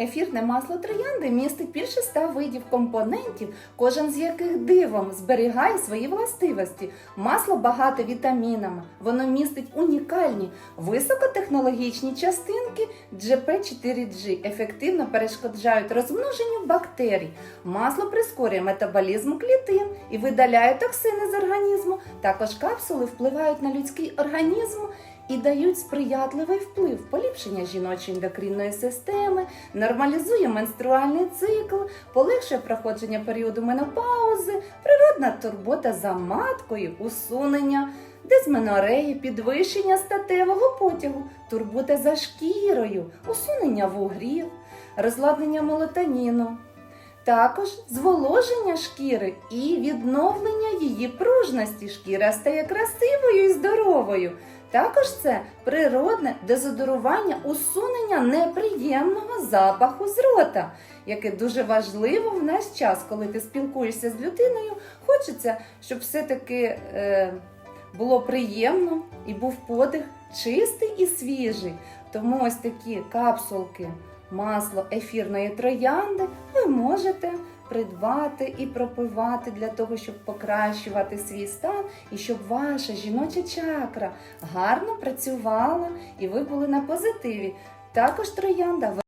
Ефірне масло троянди містить більше ста видів компонентів, кожен з яких дивом зберігає свої властивості. Масло багате вітамінами. Воно містить унікальні високотехнологічні частинки GP4G, ефективно перешкоджають розмноженню бактерій. Масло прискорює метаболізм клітин і видаляє токсини з організму. Також капсули впливають на людський організм і дають сприятливий вплив поліпшення жіночої ендокринної системи, нормалізує менструальний цикл, полегшує проходження періоду менопаузи, природна турбота за маткою, усунення дисменореї, підвищення статевого потягу, турбота за шкірою, усунення вугрів, розладнання мелатоніну. Також зволоження шкіри і відновлення її пружності. Шкіра стає красивою і здоровою. Також це природне дезодорування, усунення неприємного запаху з рота, яке дуже важливо в наш час, коли ти спілкуєшся з людиною. Хочеться, щоб все-таки е, було приємно і був подих чистий і свіжий. Тому ось такі капсулки масло ефірної троянди ви можете придбати і пропивати для того, щоб покращувати свій стан і щоб ваша жіноча чакра гарно працювала і ви були на позитиві. Також троянда